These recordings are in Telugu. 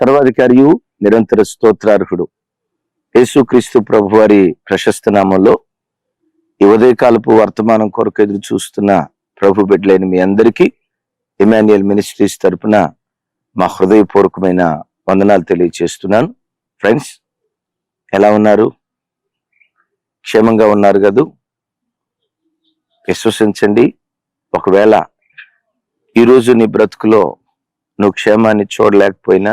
సర్వాధికారియు నిరంతర స్తోత్రార్హుడు. యేసుక్రీస్తు ప్రభు వారి ప్రశస్త నామంలో ఈ ఉదయకాలపు వర్తమానం కొరకు ఎదురు చూస్తున్న ప్రభు బిడ్డలైన మీ అందరికీ ఇమాన్యుయల్ మినిస్ట్రీస్ తరపున మా హృదయపూర్వకమైన వందనాలు తెలియజేస్తున్నాను ఫ్రెండ్స్ ఎలా ఉన్నారు? క్షేమంగా ఉన్నారు కదూ? విశ్వసించండి. ఒకవేళ ఈరోజు నీ బ్రతుకులో నువ్వు క్షేమాన్ని చూడలేకపోయినా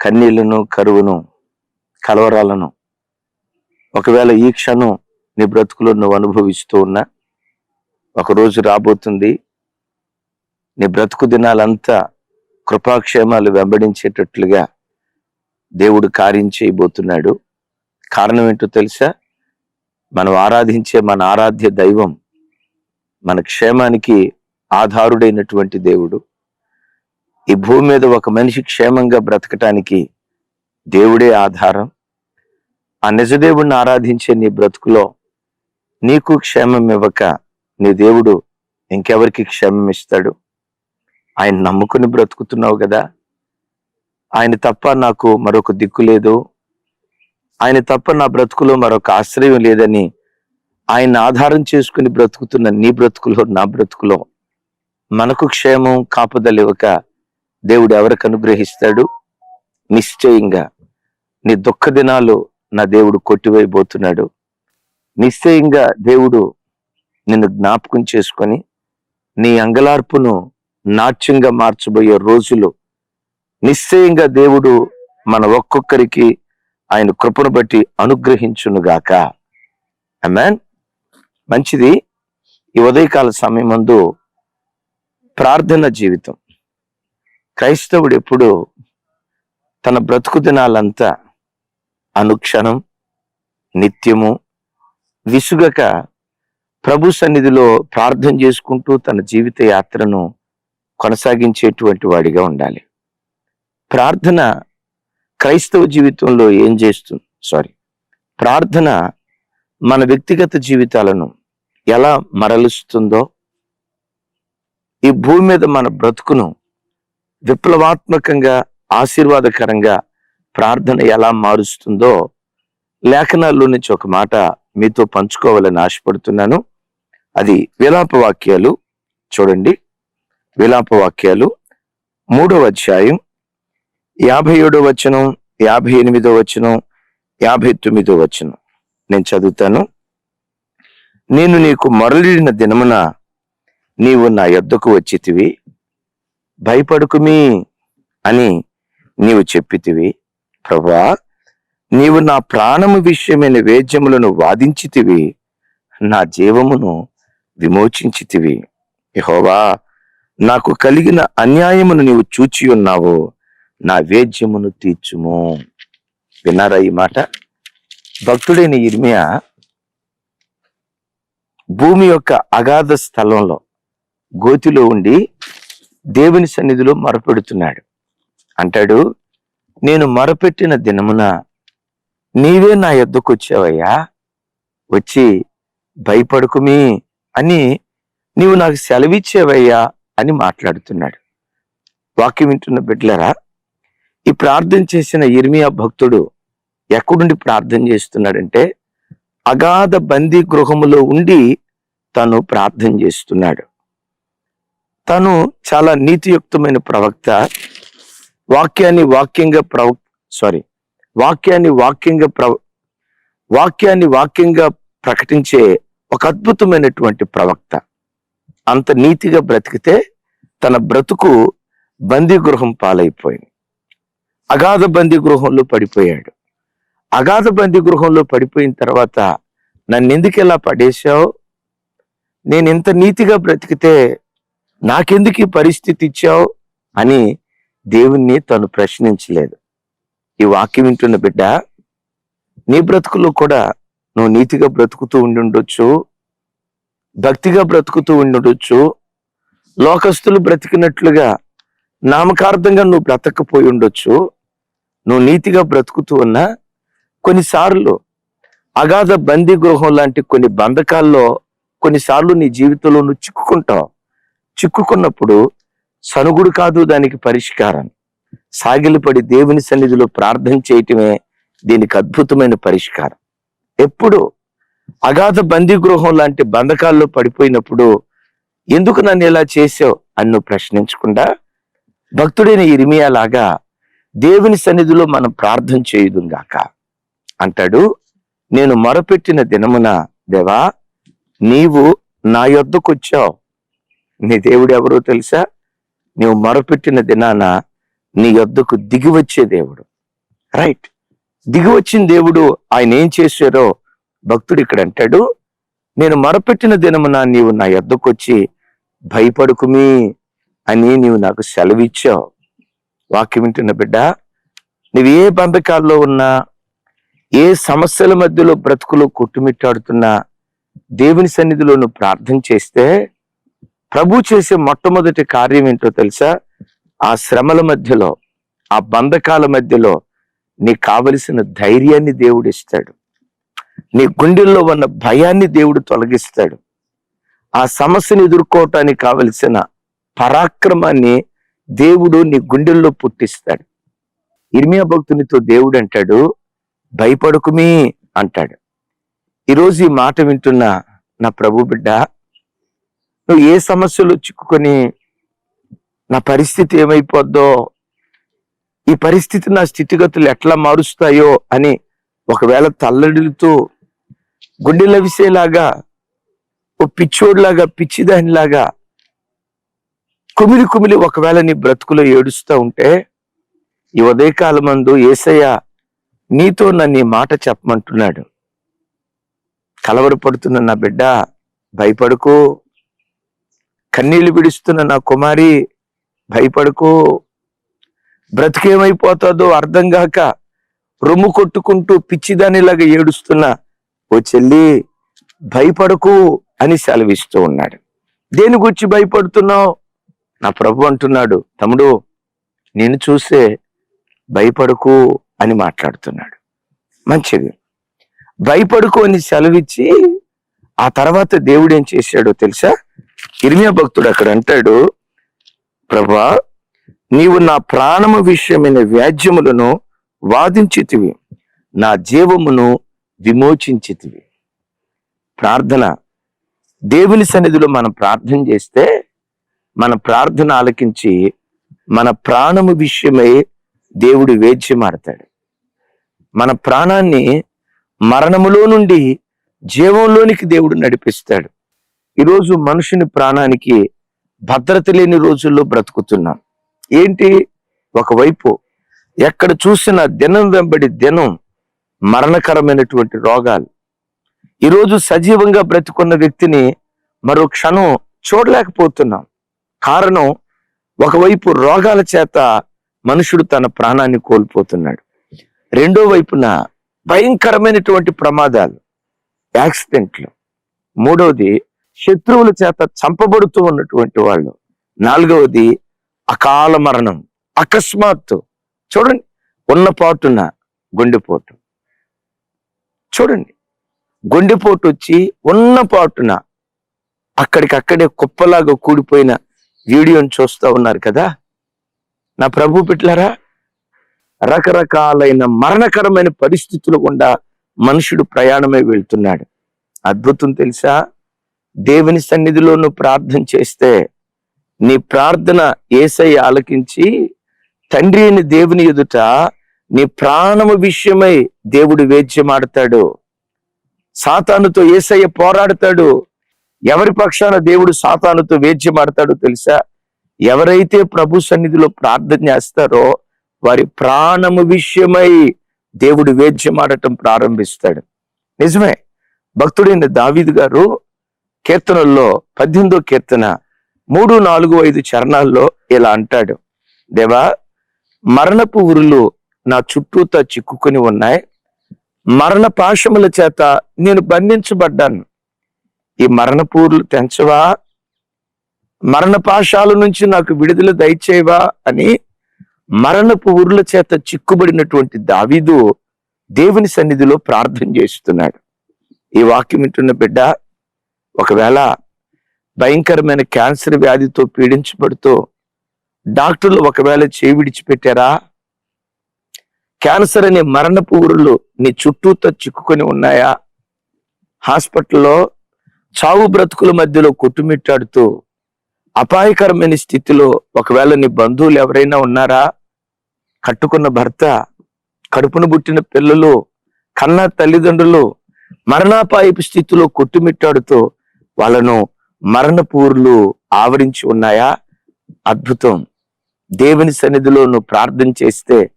కన్నీళ్ళను కరువును కలవరాలను. ఒకవేళ ఈ క్షణం నీ బ్రతుకులో నువ్వు అనుభవిస్తూ ఉన్నా ఒక రోజు రాబోతుంది. నీ బ్రతుకు దినాలంతా కృపాక్షేమాలు వెంబడించేటట్లుగా దేవుడు కార్యం చేయబోతున్నాడు. కారణం ఏంటో తెలుసా? మనం ఆరాధించే మన ఆరాధ్య దైవం మన క్షేమానికి ఆధారుడైనటువంటి దేవుడు. ఈ భూమి మీద ఒక మనిషి క్షేమంగా బ్రతకటానికి దేవుడే ఆధారం. ఆ నిజదేవుడిని ఆరాధించే నీ బ్రతుకులో నీకు క్షేమం ఇవ్వక నీ దేవుడు ఇంకెవరికి క్షేమం ఇస్తాడు? ఆయన నమ్ముకుని బ్రతుకుతున్నావు కదా? ఆయన తప్ప నాకు మరొక దిక్కు లేదు. ఆయన తప్ప నా బ్రతుకులో మరొక ఆశ్రయం లేదని ఆయన ఆధారం చేసుకుని బ్రతుకుతున్న నీ బ్రతుకులో నా బ్రతుకులో మనకు క్షేమం కాపుదల ఇవ్వక దేవుడు ఎవరికి అనుగ్రహిస్తాడు? నిశ్చయంగా నీ దుఃఖ దినాలు నా దేవుడు కొట్టివేయబోతున్నాడు. నిశ్చయంగా దేవుడు నిన్ను జ్ఞాపకం చేసుకొని నీ అంగలార్పును నాట్యంగా మార్చబోయే రోజులు నిశ్చయంగా దేవుడు మన ఒక్కొక్కరికి ఆయన కృపను బట్టి అనుగ్రహించునుగాక అమ్మాన్ మంచిది. ఈ ఉదయకాల సమయం ముందు ప్రార్థన జీవితం. క్రైస్తవుడు ఎప్పుడు తన బ్రతుకు దినాలంతా అనుక్షణం నిత్యము విసుగక ప్రభు సన్నిధిలో ప్రార్థన చేసుకుంటూ తన జీవిత యాత్రను కొనసాగించేటువంటి వాడిగా ఉండాలి. ప్రార్థన క్రైస్తవ జీవితంలో ఏం చేస్తుంది? సారీ ప్రార్థన మన వ్యక్తిగత జీవితాలను ఎలా మరలుస్తుందో ఈ భూమి మీద మన బ్రతుకును విప్లవాత్మకంగా ఆశీర్వాదకరంగా ప్రార్థన ఎలా మారుస్తుందో లేఖనాల్లో నుంచి ఒక మాట మీతో పంచుకోవాలని ఆశపడుతున్నాను. అది విలాప వాక్యాలు. చూడండి. విలాప వాక్యాలు. మూడవ అధ్యాయం. యాభై ఏడో వచనం యాభై ఎనిమిదో వచనం యాభై తొమ్మిదో వచనం. నేను చదువుతాను. నేను నీకు మరలిన దినమున నీవు నా యొద్దకు వచ్చితివి. భయపడుకుమి అని నీవు చెప్పితివి. ప్రభా నీవు నా ప్రాణము విషయమైన వేద్యములను వాదించితివి. నా జీవమును విమోచించితివి. యహోవా నాకు కలిగిన అన్యాయమును నీవు చూచి ఉన్నావు. నా వేద్యమును తీర్చుము. విన్నారా ఈ మాట? భక్తుడైన ఇర్మియా భూమి యొక్క అగాధ స్థలంలో గోతిలో ఉండి దేవుని సన్నిధిలో మొరపెడుతున్నాడు. అంటాడు నేను మొరపెట్టిన దినమున నీవే నా యొద్దకు వచ్చావయ్యా. వచ్చి భయపడుకుమి అని నీవు నాకు సెలవిచ్చేవయ్యా అని మాట్లాడుతున్నాడు. వాక్యం వింటున్న బిడ్డలరా ఈ ప్రార్థన చేసిన ఇర్మియా భక్తుడు ఎక్కడుండి ప్రార్థన చేస్తున్నాడంటే అగాధ బందీ గృహములో ఉండి తను ప్రార్థన చేస్తున్నాడు. తను చాలా నీతియుక్తమైన ప్రవక్త. వాక్యాన్ని వాక్యంగా ప్రవ సారీ వాక్యాన్ని వాక్యంగా ప్ర వాక్యాన్ని వాక్యంగా ప్రకటించే ఒక అద్భుతమైనటువంటి ప్రవక్త. అంత నీతిగా బ్రతికితే తన బ్రతుకు బందీ గృహం పాలైపోయింది. అగాధ బందీ గృహంలో పడిపోయాడు. అగాధ బందీ గృహంలో పడిపోయిన తర్వాత నన్ను ఎందుకు ఇలా పడేశావు? నేను ఇంత నీతిగా బ్రతికితే నాకెందుకు ఈ పరిస్థితి ఇచ్చావు అని దేవుణ్ణి తను ప్రశ్నించలేదు. ఈ వాక్యం వింటున్న బిడ్డ నీ బ్రతుకులో కూడా నువ్వు నీతిగా బ్రతుకుతూ ఉండి ఉండొచ్చు భక్తిగా బ్రతుకుతూ ఉండొచ్చు లోకస్తులు బ్రతికినట్లుగా నామకార్థంగా నువ్వు బ్రతకపోయి ఉండొచ్చు నువ్వు నీతిగా బ్రతుకుతూ ఉన్నా కొన్నిసార్లు అగాధ బందీ గృహం లాంటి కొన్ని బంధకాల్లో కొన్నిసార్లు నీ జీవితంలో నువ్వు చిక్కుకుంటావు. చిక్కుకున్నప్పుడు సనుగుడు కాదు దానికి పరిష్కారం. సాగిలిపడి దేవుని సన్నిధిలో ప్రార్థన చేయటమే దీనికి అద్భుతమైన పరిష్కారం. ఎప్పుడు అగాధ బందీ గృహం లాంటి బంధకాల్లో పడిపోయినప్పుడు ఎందుకు నన్ను ఇలా చేసావు అని నువ్వు ప్రశ్నించకుండా భక్తుడైన ఇరిమియా లాగా దేవుని సన్నిధిలో మనం ప్రార్థన చేయుదుగాక అంటాడు నేను మొరపెట్టిన దినమున దేవా నీవు నా యొద్దకు వచ్చావు. నీ దేవుడు ఎవరో తెలుసా? నీవు మొరపెట్టిన దినాన నీ యొద్దకు దిగి వచ్చే దేవుడు. రైట్ దిగి వచ్చిన దేవుడు ఆయన ఏం చేశారో భక్తుడు ఇక్కడ అంటాడు నేను మొరపెట్టిన దినమున నీవు నా యొద్దకు వచ్చి భయపడుకుమి అని నీవు నాకు సెలవిచ్చావు. వాక్యం వింటున్న బిడ్డ నువ్వు ఏ బంధకాల్లో ఉన్నా ఏ సమస్యల మధ్యలో బ్రతుకులో కొట్టుమిట్టాడుతున్నా దేవుని సన్నిధిలో నువ్వు ప్రార్థన చేస్తే ప్రభు చేసే మొట్టమొదటి కార్యం ఏంటో తెలుసా? ఆ శ్రమల మధ్యలో ఆ బంధకాల మధ్యలో నీకు కావలసిన ధైర్యాన్ని దేవుడు ఇస్తాడు. నీ గుండెల్లో ఉన్న భయాన్ని దేవుడు తొలగిస్తాడు. ఆ సమస్యను ఎదుర్కోవటానికి కావలసిన పరాక్రమాన్ని దేవుడు నీ గుండెల్లో పుట్టిస్తాడు. ఇర్మియా భక్తునితో దేవుడు అంటాడు భయపడుకుమి అంటాడు. ఈరోజు ఈ మాట వింటున్న నా ప్రభు బిడ్డ నువ్వు ఏ సమస్యలు చిక్కుకొని నా పరిస్థితి ఏమైపోద్దో ఈ పరిస్థితి నా స్థితిగతులు ఎట్లా మారుస్తాయో అని ఒకవేళ తల్లడిల్లుతూ గుండెల విసేలాగా ఓ పిచ్చోడ్లాగా పిచ్చిదానిలాగా కుమిలి కుమిలి ఒకవేళ నీ బ్రతుకులో ఏడుస్తూ ఉంటే ఈ ఉదయకాలం మందు ఏసయ్య నీతో నన్ను మాట చెప్పమంటున్నాడు. కలవరపడుతున్న నా బిడ్డ భయపడుకో. కన్నీళ్ళు విడుస్తున్న నా కుమారి భయపడుకో. బ్రతికేమైపోతుందో అర్థం కాక రొమ్ము కొట్టుకుంటూ పిచ్చిదానిలాగా ఏడుస్తున్న ఓ చెల్లి భయపడకు అని సెలవిస్తూ ఉన్నాడు. దేని గురించి భయపడుతున్నావు? నా ప్రభు అంటున్నాడు తమ్ముడు నేను చూసే భయపడకు అని మాట్లాడుతున్నాడు. మంచిది. భయపడుకు అని సెలవిచ్చి ఆ తర్వాత దేవుడు ఏం చేశాడో తెలుసా? ఇర్మియా భక్తుడు అక్కడ అంటాడు ప్రభా నీవు నా ప్రాణము విషయమైన వ్యాజ్యములను వాదించితివి నా జీవమును విమోచించితివి. ప్రార్థన. దేవుని సన్నిధిలో మనం ప్రార్థన చేస్తే మన ప్రార్థన ఆలకించి మన ప్రాణము విషయమై దేవుడు వేద్యమాడతాడు మన ప్రాణాన్ని మరణములో నుండి జీవంలోనికి దేవుడు నడిపిస్తాడు. ఈరోజు మనుషుని ప్రాణానికి భద్రత లేని రోజుల్లో బ్రతుకుతున్నాం. ఏంటి? ఒకవైపు ఎక్కడ చూసిన దినం వెంబడి దినం మరణకరమైనటువంటి రోగాలు. ఈరోజు సజీవంగా బ్రతుకున్న వ్యక్తిని మరో క్షణం చూడలేకపోతున్నాం. కారణం ఒకవైపు రోగాల చేత మనుషుడు తన ప్రాణాన్ని కోల్పోతున్నాడు. రెండో వైపున భయంకరమైనటువంటి ప్రమాదాలు యాక్సిడెంట్లు. మూడవది శత్రువుల చేత చంపబడుతూ ఉన్నటువంటి వాళ్ళు. నాలుగవది అకాల మరణం అకస్మాత్తు. చూడండి ఉన్న పాటున గుండెపోటు. చూడండి గుండెపోటు వచ్చి ఉన్న పాటున అక్కడికక్కడే కుప్పలాగా కూడిపోయిన వీడియోని చూస్తూ ఉన్నారు కదా? నా ప్రభు పిట్లరా రకరకాలైన మరణకరమైన పరిస్థితులు గుండా మనుషుడు ప్రయాణమై వెళ్తున్నాడు. అద్భుతం తెలుసా? దేవుని సన్నిధిలో నువ్వు ప్రార్థన చేస్తే నీ ప్రార్థన ఏసై ఆలకించి తండ్రి అయిన దేవుని ఎదుట నీ ప్రాణము విషయమై దేవుడు వేద్యమాడతాడు. సాతానుతో ఏసయ్య పోరాడతాడు. ఎవరి పక్షాన దేవుడు సాతానుతో వేద్యమాడతాడో తెలుసా? ఎవరైతే ప్రభు సన్నిధిలో ప్రార్థన చేస్తారో వారి ప్రాణము విషయమై దేవుడు వేద్యమాడటం ప్రారంభిస్తాడు. నిజమే. భక్తుడైన దావీదు గారు కీర్తనల్లో పద్దెనిమిదో కీర్తన మూడు నాలుగు ఐదు చరణాల్లో ఇలా అంటాడు. దేవా మరణపు ఉరులు నా చుట్టూతా చిక్కుకొని ఉన్నాయి. మరణ పాశముల చేత నేను బంధించబడ్డాను. ఈ మరణపూర్లు తెంచవా? మరణ పాశాల నుంచి నాకు విడుదల దయచేవా అని మరణపు ఉరుల చేత చిక్కుబడినటువంటి దావీదు దేవుని సన్నిధిలో ప్రార్థన చేస్తున్నాడు. ఈ వాక్యం వింటున్న బిడ్డ ఒకవేళ భయంకరమైన క్యాన్సర్ వ్యాధితో పీడించబడుతూ డాక్టర్లు ఒకవేళ చేయి విడిచిపెట్టారా? క్యాన్సర్ అనే మరణపు ఊరులు నీ చుట్టూతో చిక్కుకొని ఉన్నాయా? హాస్పిటల్లో చావు బ్రతుకుల మధ్యలో కొట్టుమిట్టాడుతూ అపాయకరమైన స్థితిలో ఒకవేళ నీ బంధువులు ఎవరైనా ఉన్నారా? కట్టుకున్న భర్త కడుపున పుట్టిన పిల్లలు కన్న తల్లిదండ్రులు మరణాపాయపు స్థితిలో కొట్టుమిట్టాడుతూ వాళ్ళను మరణపూర్లు ఆవరించి ఉన్నాయా? అద్భుతం. దేవుని సన్నిధిలో నువ్వు ప్రార్థన చేస్తే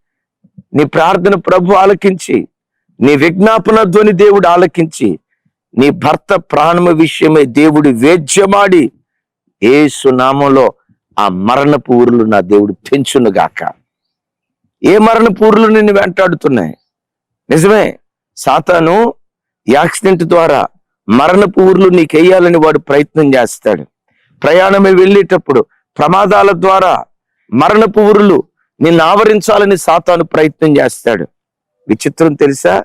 నీ ప్రార్థన ప్రభు ఆలకించి నీ విజ్ఞాపన ధ్వని దేవుడు ఆలకించి నీ భర్త ప్రాణమ విషయమై దేవుడు వేద్యమాడి ఏ సునామంలో ఆ మరణపు ఊరులు నా దేవుడు తెంచునుగాక. ఏ మరణపు ఊరులు నిన్ను వెంటాడుతున్నాయి? నిజమే. సాతాను యాక్సిడెంట్ ద్వారా మరణపు ఊర్లు నీకెయ్యాలని వాడు ప్రయత్నం చేస్తాడు. ప్రయాణమే వెళ్ళేటప్పుడు ప్రమాదాల ద్వారా మరణపు ఊరులు నిన్ను ఆవరించాలని సాతాను ప్రయత్నం చేస్తాడు. విచిత్రం తెలుసా?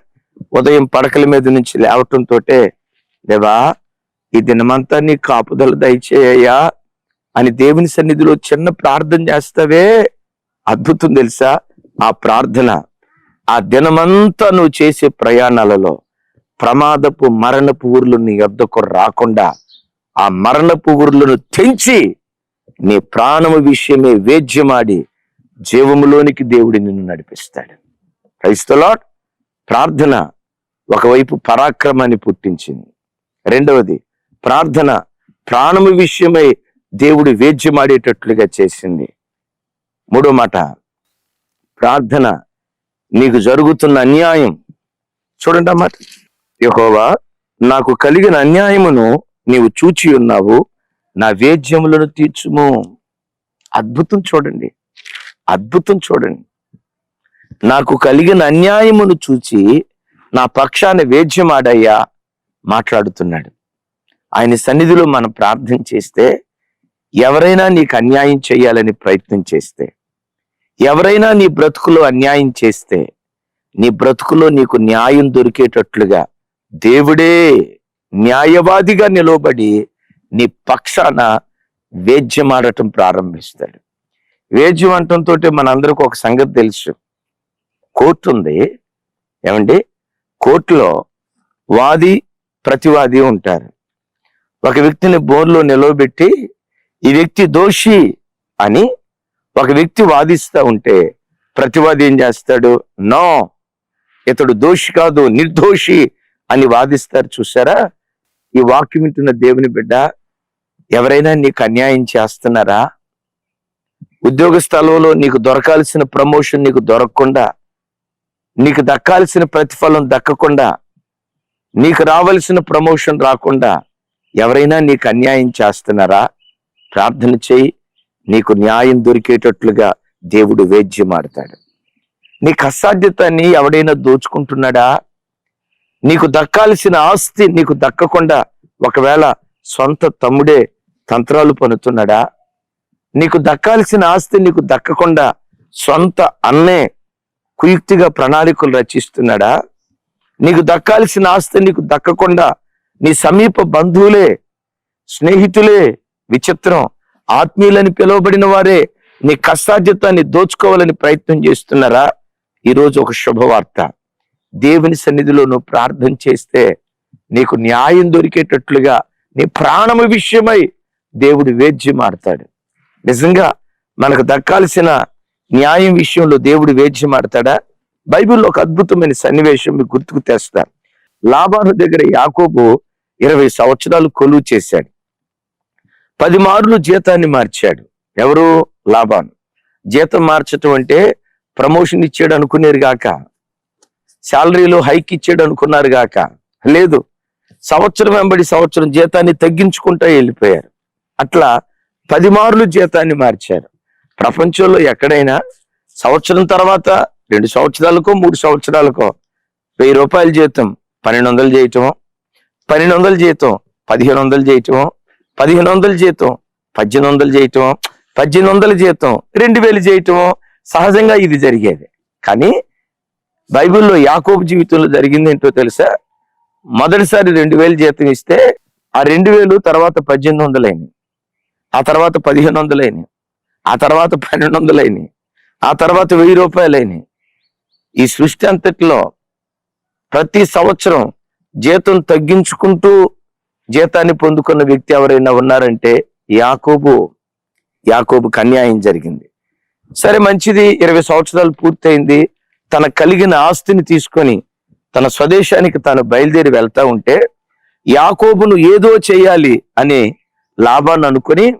ఉదయం పడకల మీద నుంచి లేవటంతో దేవా ఈ దినమంతా నీ కాపుదల దయచేయ్యా అని దేవుని సన్నిధిలో చిన్న ప్రార్థన చేస్తావే. అద్భుతం తెలుసా? ఆ ప్రార్థన ఆ దినమంతా నువ్వు చేసే ప్రయాణాలలో ప్రమాదపు మరణపు ఊర్లు నీ వద్దకు రాకుండా ఆ మరణపు ఊర్లను తెంచి నీ ప్రాణము విషయమే వేద్యమాడి జీవములోనికి దేవుడి నిన్ను నడిపిస్తాడు. క్రైస్తలాట్ ప్రార్థన ఒకవైపు పరాక్రమాన్ని పుట్టించింది. రెండవది ప్రార్థన ప్రాణము విషయమై దేవుడు వేద్యమాడేటట్లుగా చేసింది. మూడో మాట ప్రార్థన నీకు జరుగుతున్న అన్యాయం. చూడండి అన్నమాట యహోవా నాకు కలిగిన అన్యాయమును నీవు చూచి ఉన్నావు. నా వేద్యములను తీర్చుము. అద్భుతం చూడండి. అద్భుతం చూడండి. నాకు కలిగిన అన్యాయమును చూచి నా పక్షాన వేద్యమాడయ్యా మాట్లాడుతున్నాడు. ఆయన సన్నిధిలో మనం ప్రార్థన చేస్తే ఎవరైనా నీకు అన్యాయం చేయాలని ప్రయత్నం చేస్తే ఎవరైనా నీ బ్రతుకులో అన్యాయం చేస్తే నీ బ్రతుకులో నీకు న్యాయం దొరికేటట్లుగా దేవుడే న్యాయవాదిగా నిలవబడి నీ పక్షాన వేద్యమాడటం ప్రారంభిస్తాడు. వేద్యం అంటంతో మనందరికి ఒక సంగతి తెలుసు. కోర్టు ఉంది ఏమండి? కోర్టులో వాది ప్రతివాది ఉంటారు. ఒక వ్యక్తిని బోర్లో నిలవబెట్టి ఈ వ్యక్తి దోషి అని ఒక వ్యక్తి వాదిస్తా ఉంటే ప్రతివాది ఏం చేస్తాడు? నో. ఇతడు దోషి కాదు నిర్దోషి అని వాదిస్తారు చూసారా ఈ వాక్యం వింటున్న దేవుని బిడ్డ ఎవరైనా నీకు అన్యాయం చేస్తున్నారా? ఉద్యోగ స్థలంలో నీకు దొరకాల్సిన ప్రమోషన్ నీకు దొరకకుండా నీకు దక్కాల్సిన ప్రతిఫలం దక్కకుండా నీకు రావాల్సిన ప్రమోషన్ రాకుండా ఎవరైనా నీకు అన్యాయం చేస్తున్నారా? ప్రార్థన చేయి నీకు న్యాయం దొరికేటట్లుగా దేవుడు వేద్యమాడతాడు. నీకు అసాధ్యతని ఎవడైనా దోచుకుంటున్నాడా? నీకు దక్కాల్సిన ఆస్తి నీకు దక్కకుండా ఒకవేళ సొంత తమ్ముడే తంత్రాలు పనుతున్నాడా నీకు దక్కాల్సిన ఆస్తి నీకు దక్కకుండా సొంత అన్నే కుయుక్తిగా ప్రణాళికలు రచిస్తున్నాడా? నీకు దక్కాల్సిన ఆస్తి నీకు దక్కకుండా నీ సమీప బంధువులే స్నేహితులే విచిత్రం ఆత్మీయులని పిలువబడిన వారే నీ కష్టార్జితాన్ని దోచుకోవాలని ప్రయత్నం చేస్తున్నారా? ఈరోజు ఒక శుభవార్త. దేవుని సన్నిధిలో నువ్వు ప్రార్థన చేస్తే నీకు న్యాయం దొరికేటట్లుగా నీ ప్రాణము విషయమై దేవుడు వేద్యం ఆడతాడు నిజంగా మనకు దక్కాల్సిన న్యాయం విషయంలో దేవుడు వేద్యం ఆడతాడా బైబిల్లో ఒక అద్భుతమైన సన్నివేశం మీకు గుర్తుకు తెస్తా లాభాను దగ్గర యాకోబు ఇరవై సంవత్సరాలు కొలువు చేశాడు. పది మార్లు జీతాన్ని మార్చాడు. ఎవరు? లాభాను జీతం మార్చటం అంటే ప్రమోషన్ ఇచ్చాడు అనుకునేరు గాక. శాలరీలో హైక్ ఇచ్చాడు అనుకున్నారు గాక. లేదు సంవత్సరం వెంబడి సంవత్సరం జీతాన్ని తగ్గించుకుంటూ వెళ్ళిపోయారు. అట్లా పది మార్లు జీతాన్ని మార్చారు. ప్రపంచంలో ఎక్కడైనా సంవత్సరం తర్వాత రెండు సంవత్సరాలకో మూడు సంవత్సరాలకో వెయ్యి రూపాయల జీతం పన్నెండు వందలు చేయటమో పన్నెండు వందల జీతం పదిహేను వందలు చేయటమో పదిహేను వందల జీతం పద్దెనిమిది వందలు చేయటమో పద్దెనిమిది వందల జీతం రెండు వేలు చేయటమో సహజంగా ఇది జరిగేది. కానీ బైబిల్లో యాకోబు జీవితంలో జరిగింది ఏంటో తెలుసా? మొదటిసారి రెండు వేలు జీతం ఇస్తే ఆ రెండు వేలు తర్వాత పద్దెనిమిది వందలైనవి ఆ తర్వాత పదిహేను వందలైనవి ఆ తర్వాత పన్నెండు వందలైనవి ఆ తర్వాత వెయ్యి రూపాయలైనవి ఈ సృష్టి అంతటిలో ప్రతి సంవత్సరం జీతం తగ్గించుకుంటూ జీతాన్ని పొందుకున్న వ్యక్తి ఎవరైనా ఉన్నారంటే యాకోబు. యాకోబుకు అన్యాయం జరిగింది. సరే మంచిది. ఇరవై సంవత్సరాలు పూర్తయింది. తన కలిగిన ఆస్తిని తీసుకొని తన స్వదేశానికి తాను బయలుదేరి వెళ్తా ఉంటే యాకోబును ఏదో చేయాలి అనే లాభాన్ని అనుకొని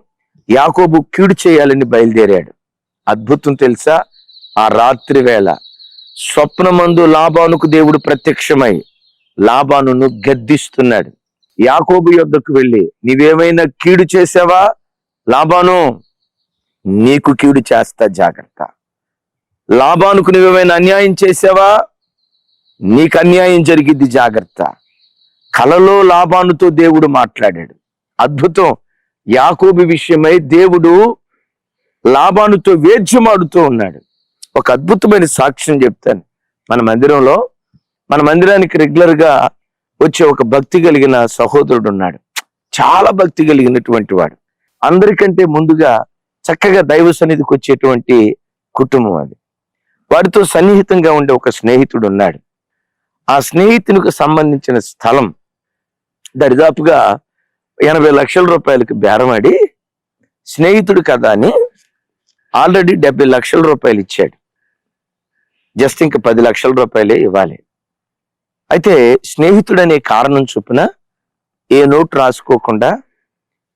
యాకోబు కీడు చేయాలని బయలుదేరాడు. అద్భుతం తెలుసా? ఆ రాత్రి వేళ స్వప్నమందు లాభానుకు దేవుడు ప్రత్యక్షమై లాభానును గద్దిస్తున్నాడు. యాకోబు యొద్దకు వెళ్ళి నీవేమైనా కీడు చేసావా? లాభాను నీకు కీడు చేస్తా జాగ్రత్త. లాభానుకు నువ్వేమైనా అన్యాయం చేసావా? నీకు అన్యాయం జరిగింది జాగ్రత్త. కలలో లాభానుతో దేవుడు మాట్లాడాడు. అద్భుతం. యాకోబు విషయమై దేవుడు లాభానుతో వేద్యమాడుతూ ఉన్నాడు. ఒక అద్భుతమైన సాక్ష్యం చెప్తాను. మన మందిరంలో మన మందిరానికి రెగ్యులర్గా వచ్చే ఒక భక్తి కలిగిన సహోదరుడు ఉన్నాడు. చాలా భక్తి కలిగినటువంటి వాడు. అందరికంటే ముందుగా చక్కగా దైవ సన్నిధికి వచ్చేటువంటి కుటుంబం అది. వాడితో సన్నిహితంగా ఉండే ఒక స్నేహితుడు ఉన్నాడు. ఆ స్నేహితునికి సంబంధించిన స్థలం దరిదాపుగా ఎనభై లక్షల రూపాయలకు బేరమాడి స్నేహితుడు కదా అని ఆల్రెడీ డెబ్బై లక్షల రూపాయలు ఇచ్చాడు. జస్ట్ ఇంక పది లక్షల రూపాయలే ఇవ్వాలి. అయితే స్నేహితుడనే కారణం చొప్పున ఏ నోట్ రాసుకోకుండా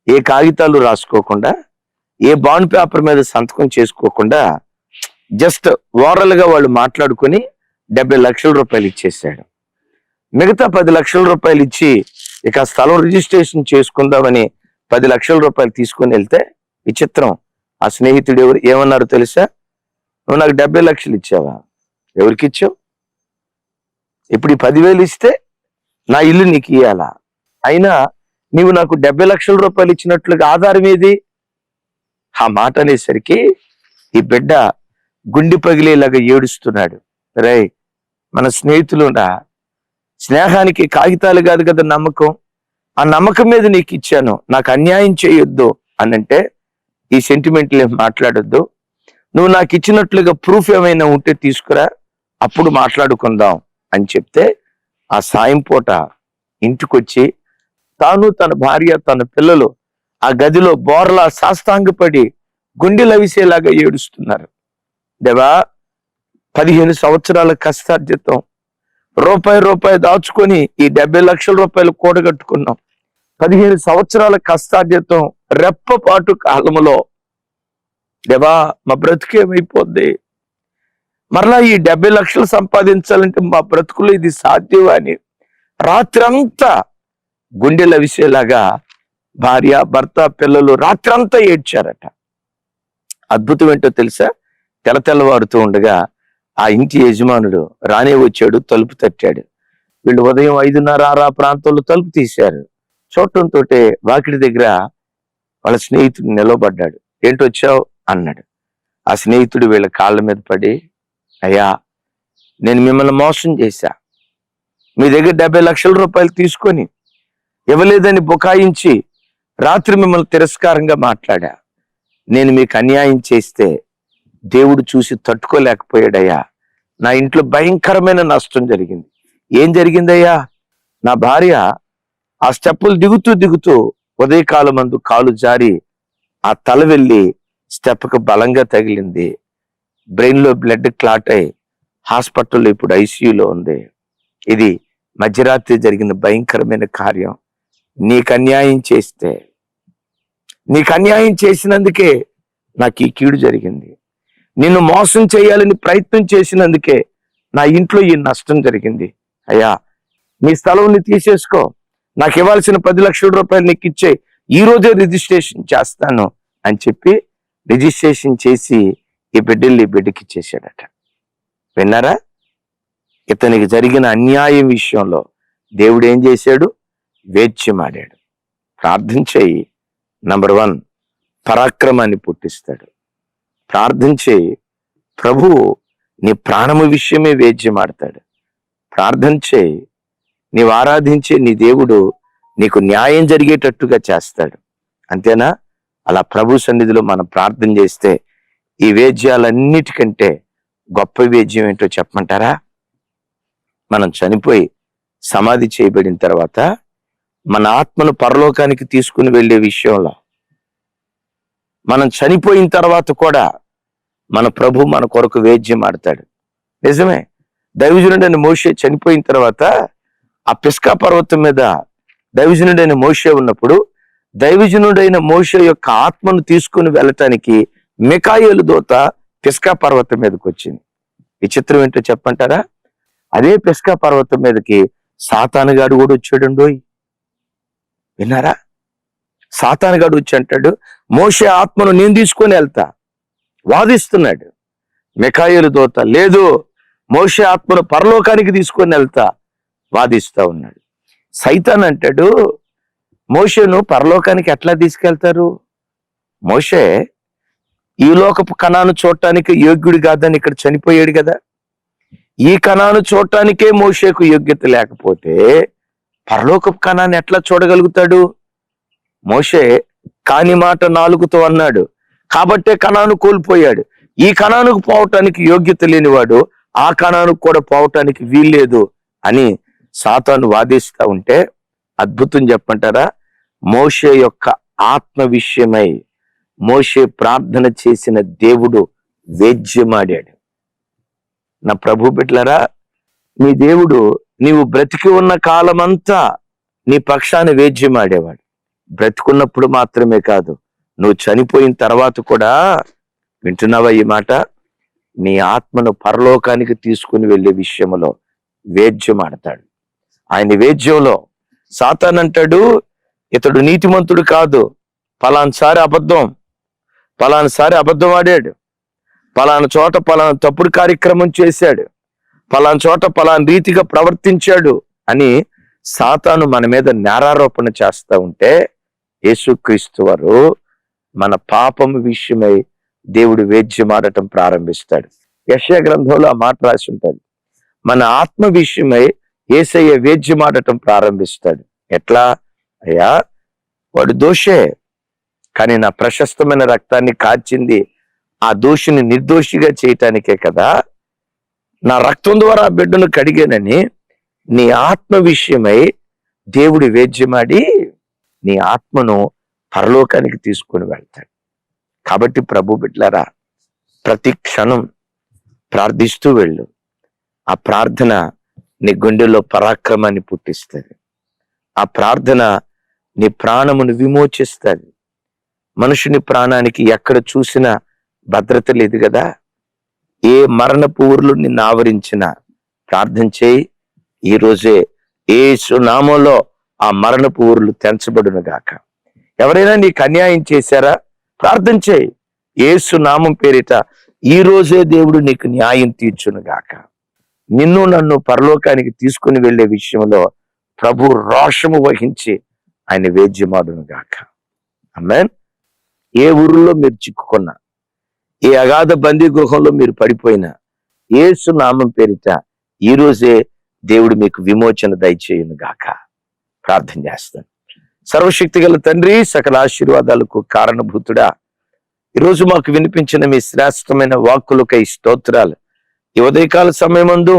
ఏ కాగితాలు రాసుకోకుండా ఏ బాండ్ పేపర్ మీద సంతకం చేసుకోకుండా జస్ట్ ఓవరాల్గా వాళ్ళు మాట్లాడుకొని డెబ్బై లక్షల రూపాయలు ఇచ్చేసాడు మిగతా పది లక్షల రూపాయలు ఇచ్చి ఇక స్థలం రిజిస్ట్రేషన్ చేసుకుందామని పది లక్షల రూపాయలు తీసుకొని వెళ్తే విచిత్రం. ఆ స్నేహితుడు ఎవరు? ఏమన్నారు తెలుసా? నువ్వు నాకు డెబ్బై లక్షలు ఇచ్చావా? ఎవరికి ఇచ్చావు? ఇప్పుడు ఈ పదివేలు ఇస్తే నా ఇల్లు నీకు ఇయ్యాలా? అయినా నీవు నాకు డెబ్బై లక్షల రూపాయలు ఇచ్చినట్లుగా ఆధారం ఏది? ఆ మాట అనేసరికి ఈ బిడ్డ గుండె పగిలేలాగా ఏడుస్తున్నాడు. రే మన స్నేహితులునా స్నేహానికి కాగితాలు కాదు కదా నమ్మకం. ఆ నమ్మకం మీద నీకు ఇచ్చాను. నాకు అన్యాయం చేయొద్దు అనంటే ఈ సెంటిమెంట్లు ఏం మాట్లాడొద్దు. నువ్వు నాకు ఇచ్చినట్లుగా ప్రూఫ్ ఏమైనా ఉంటే తీసుకురా. అప్పుడు మాట్లాడుకుందాం అని చెప్తే ఆ సాయం పూట ఇంటికొచ్చి తాను తన భార్య తన పిల్లలు ఆ గదిలో బోర్లా సాష్టాంగపడి గుండెలవిసేలాగా ఏడుస్తున్నారు. దేవా పదిహేను సంవత్సరాల కష్టార్జితం. రూపాయి రూపాయి దాచుకొని ఈ డెబ్బై లక్షల రూపాయలు కూడగట్టుకున్నాం. పదిహేను సంవత్సరాల కష్టార్జితం రెప్పపాటు కాలములో దేవా మా బ్రతికేమైపోద్ది మరలా ఈ డెబ్బై లక్షలు సంపాదించాలంటే మా బ్రతుకులు ఇది సాధ్యమా అని రాత్రంతా గుండెల విసేలాగా భార్య భర్త పిల్లలు రాత్రంతా ఏడ్చారట. అద్భుతం ఏంటో తెలుసా? తెల్లవారుతూ ఉండగా ఆ ఇంటి యజమానుడు రానే వచ్చాడు తలుపు తట్టాడు. వీళ్ళు ఉదయం ఐదున్నర ఆరు ఆ ప్రాంతంలో తలుపు తీశారు. చూడటంతో వాకిడి దగ్గర వాళ్ళ స్నేహితుడు నిలవబడ్డాడు ఏంటి వచ్చావు? అన్నాడు. ఆ స్నేహితుడు వీళ్ళ కాళ్ళ మీద పడి అయ్యా నేను మిమ్మల్ని మోసం చేశా. మీ దగ్గర డెబ్బై లక్షల రూపాయలు తీసుకొని ఇవ్వలేదని బుకాయించి రాత్రి మిమ్మల్ని తిరస్కారంగా మాట్లాడా. నేను మీకు అన్యాయం చేస్తే దేవుడు చూసి తట్టుకోలేకపోయాడయ్యా. నా ఇంట్లో భయంకరమైన నష్టం జరిగింది. ఏం జరిగిందయ్యా? నా భార్య ఆ స్టెప్పులు దిగుతూ దిగుతూ ఉదయకాలం అందు కాలు జారి ఆ తల వెళ్ళి స్టెప్కి బలంగా తగిలింది. బ్రెయిన్లో బ్లడ్ క్లాట్ అయి హాస్పిటల్లో ఇప్పుడు ఐసీయూలో ఉంది. ఇది మధ్యరాత్రి జరిగిన భయంకరమైన కార్యం. నీకు అన్యాయం చేస్తే నీకు అన్యాయం చేసినందుకే నాకు ఈ కీడు జరిగింది. నిన్ను మోసం చేయాలని ప్రయత్నం చేసినందుకే నా ఇంట్లో ఈ నష్టం జరిగింది. అయ్యా నీ స్థలం తీసేసుకో. నాకు ఇవ్వాల్సిన పది లక్షల రూపాయలు నీకు ఇచ్చే ఈ రోజే రిజిస్ట్రేషన్ చేస్తాను అని చెప్పి రిజిస్ట్రేషన్ చేసి ఈ బిడ్డల్ని బిడ్డకి ఇచ్చేసాడట విన్నారా? ఇతనికి జరిగిన అన్యాయం విషయంలో దేవుడు ఏం చేశాడు? వేచ్యమాడాడు ప్రార్థన చేయి. నంబర్ వన్ పరాక్రమాన్ని పుట్టిస్తాడు. ప్రార్థన చేయి ప్రభువు నీ ప్రాణము విషయమే వేద్యమాడతాడు ప్రార్థన చేయి నీవు ఆరాధించే నీ దేవుడు నీకు న్యాయం జరిగేటట్టుగా చేస్తాడు. అంతేనా? అలా ప్రభు సన్నిధిలో మనం ప్రార్థన చేస్తే ఈ వేద్యాలన్నిటికంటే గొప్ప వేద్యం ఏంటో చెప్పమంటారా? మనం చనిపోయి సమాధి చేయబడిన తర్వాత మన ఆత్మను పరలోకానికి తీసుకుని వెళ్ళే విషయంలో మనం చనిపోయిన తర్వాత కూడా మన ప్రభు మన కొరకు వేద్యం ఆడతాడు. నిజమే. దైవజనుడైన మోషే చనిపోయిన తర్వాత ఆ పిస్కా పర్వతం మీద దైవజనుడైన మోషే ఉన్నప్పుడు దైవజనుడైన మోషే యొక్క ఆత్మను తీసుకుని వెళ్ళటానికి మికాయలు దోత పిస్కా పర్వతం మీదకి వచ్చింది. ఈ చిత్రం ఏంటో చెప్పంటారా? అదే పిస్కా పర్వతం మీదకి సాతానుగాడు కూడా వచ్చాడుండోయ్ విన్నారా? సాతానుగాడు వచ్చి అంటాడు మోషే ఆత్మను నేను తీసుకొని వెళ్తా. వాదిస్తున్నాడు. మిఖాయిలు దోత లేదు మోషే ఆత్మను పరలోకానికి తీసుకొని వెళ్తా వాదిస్తా ఉన్నాడు. సైతాన్ అంటాడు మోషేను పరలోకానికి ఎట్లా తీసుకెళ్తారు? మోషే ఈ లోకపు కణాను చూడటానికి యోగ్యుడు కాదని ఇక్కడ చనిపోయాడు కదా. ఈ కణాను చూడటానికే మోషేకు యోగ్యత లేకపోతే పరలోకపు కణాన్ని ఎట్లా చూడగలుగుతాడు? మోషే కాని మాట నాలుగుతో అన్నాడు. కాబట్టే కణాను కోల్పోయాడు. ఈ కణానికి పోవటానికి యోగ్యత లేనివాడు ఆ కణానికి కూడా పోవటానికి వీల్లేదు అని సాతాను వాదిస్తా ఉంటే అద్భుతం చెప్పంటారా? మోషే యొక్క ఆత్మ విషయమై మోషే ప్రార్థన చేసిన దేవుడు వేద్యమాడాడు. నా ప్రభు బిట్లరా నీ దేవుడు నీవు బ్రతికి ఉన్న కాలమంతా నీ పక్షాన్ని వేద్యమాడేవాడు. బ్రతికున్నప్పుడు మాత్రమే కాదు నువ్వు చనిపోయిన తర్వాత కూడా వింటున్నావా ఈ మాట? నీ ఆత్మను పరలోకానికి తీసుకుని వెళ్ళే విషయంలో వేద్యం ఆడతాడు. ఆయన వేద్యంలో సాతాన్ అంటాడు ఇతడు నీతిమంతుడు కాదు. పలాన్సారి అబద్ధం. పలాన్సారి అబద్ధం ఆడాడు. పలానా చోట పలానా తప్పుడు కార్యక్రమం చేశాడు. పలానా చోట పలానా రీతిగా ప్రవర్తించాడు అని సాతాను మన మీద నేరారోపణ చేస్తూ ఉంటే యేసుక్రీస్తు వారు మన పాపం విషయమై దేవుడు వేద్యమాడటం ప్రారంభిస్తాడు. యశయ గ్రంథంలో ఆ మాట రాసి ఉంటుంది మన ఆత్మ విషయమై ఏసయ్య వేద్యమాడటం ప్రారంభిస్తాడు. ఎట్లా? అయ్యా వాడు దోషే కానీ నా ప్రశస్తమైన రక్తాన్ని కాచింది ఆ దోషిని నిర్దోషిగా చేయటానికే కదా. నా రక్తం ద్వారా ఆ బిడ్డను కడిగానని నీ ఆత్మ విషయమై దేవుడి వేద్యమాడి నీ ఆత్మను పరలోకానికి తీసుకుని వెళ్తాడు. కాబట్టి ప్రభు బిడ్లరా ప్రతి క్షణం ప్రార్థిస్తూ వెళ్ళు. ఆ ప్రార్థన నీ గుండెలో పరాక్రమాన్ని పుట్టిస్తుంది. ఆ ప్రార్థన నీ ప్రాణమును విమోచిస్తుంది. మనుషుని ప్రాణానికి ఎక్కడ చూసినా భద్రత లేదు కదా. ఏ మరణపు ఊర్లు నిన్ను ఆవరించినా ప్రార్థన చేయి. ఈ రోజే ఏ సునామంలో ఆ మరణపు ఊర్లు తెంచబడును గాక. ఎవరైనా నీకు అన్యాయం చేశారా? ప్రార్థన చేయి. ఏసు నామం పేరిట ఈ రోజే దేవుడు నీకు న్యాయం తీర్చును గాక. నిన్ను నన్ను పరలోకానికి తీసుకుని వెళ్ళే విషయంలో ప్రభు రోషము వహించి ఆయన వేద్యమాడును గాక. అమ్మాన్ ఏ ఊరిలో మీరు చిక్కుకున్నా ఏ అగాధ బందీ గృహంలో మీరు పడిపోయినా ఏసు నామం పేరిట ఈ రోజే దేవుడు మీకు విమోచన దయచేయును గాక. ప్రార్థన చేస్తాను. సర్వశక్తి గల తండ్రి సకల ఆశీర్వాదాలకు కారణభూతుడా. ఈరోజు మాకు వినిపించిన మీ శ్రేష్టమైన వాక్కులకై స్తోత్రాలు. ఈ ఉదయకాల సమయమందు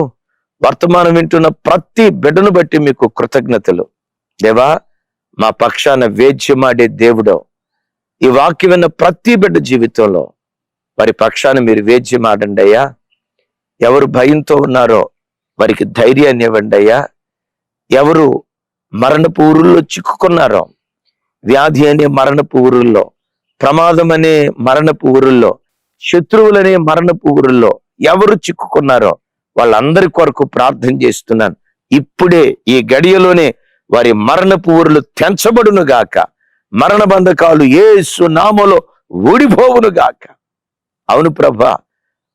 వర్తమానం వింటున్న ప్రతి బిడ్డను బట్టి మీకు కృతజ్ఞతలు. దేవా మా పక్షాన వేద్యమాడే దేవుడో ఈ వాక్యం విన్న ప్రతి బిడ్డ జీవితంలో వారి పక్షాన మీరు వేద్యమాడండి అయ్యా. ఎవరు భయంతో ఉన్నారో వారికి ధైర్యాన్ని ఇవ్వండి అయ్యా. ఎవరు మరణపు ఊరుల్లో చిక్కుకున్నారో. వ్యాధి అనే మరణపు ఊరుల్లో ప్రమాదం అనే మరణపు ఊరుల్లో శత్రువులనే మరణపు ఊరుల్లో ఎవరు చిక్కుకున్నారో వాళ్ళందరి కొరకు ప్రార్థన చేస్తున్నాను. ఇప్పుడే ఈ గడియలోనే వారి మరణపు ఊరులు తెంచబడును గాక మరణ బంధకాలు ఏసు నామలో ఊడిపోవును గాక అవును ప్రభా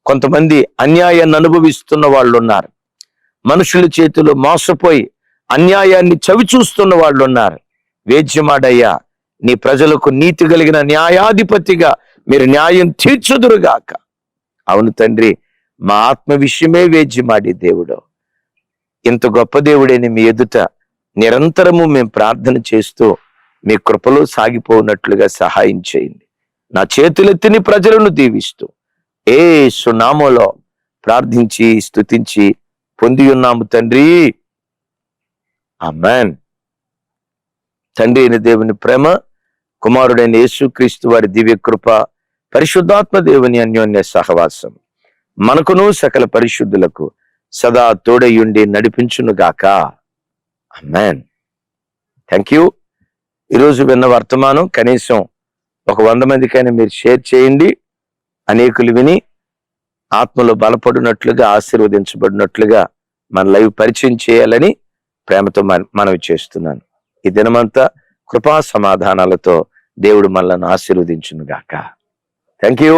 కొంతమంది అన్యాయాన్ని అనుభవిస్తున్న వాళ్ళు ఉన్నారు మనుషుల చేతిలో మోసపోయి అన్యాయాన్ని చవి చూస్తున్న వాళ్ళు ఉన్నారు. వేద్యమాడయ్యా నీ ప్రజలకు నీతి కలిగిన న్యాయాధిపతిగా మీరు న్యాయం తీర్చుదురుగాక. అవును తండ్రి మా ఆత్మ విషయమే వేద్యమాడి దేవుడు. ఇంత గొప్ప దేవుడేని మీ ఎదుట నిరంతరము మేము ప్రార్థన చేస్తూ మీ కృపలో సాగిపోనట్లుగా సహాయం చేయండి. నా చేతులెత్తిని ప్రజలను దీవిస్తూ ఏ సునామోలో ప్రార్థించి స్థుతించి పొంది ఉన్నాము తండ్రి. అమ్మాన్ తండ్రి అయిన దేవుని ప్రేమ కుమారుడైన యేసుక్రీస్తు వారి దివ్య కృప పరిశుద్ధాత్మ దేవుని అన్యోన్య సహవాసం మనకును సకల పరిశుద్ధులకు సదా తోడయుండి నడిపించును గాక. Amen thank you. ఈరోజు విన్న వర్తమానం కనీసం ఒక వంద మందికైనా మీరు షేర్ చేయండి. అనేకులు విని ఆత్మలో బలపడినట్లుగా ఆశీర్వదించబడినట్లుగా మన లైవ్ పరిచయం చేయాలని ప్రేమతో మనవి చేస్తున్నాను. ఈ దినమంతా కృపా సమాధానాలతో దేవుడు మనల్ని ఆశీర్వదించును గాక థ్యాంక్ యూ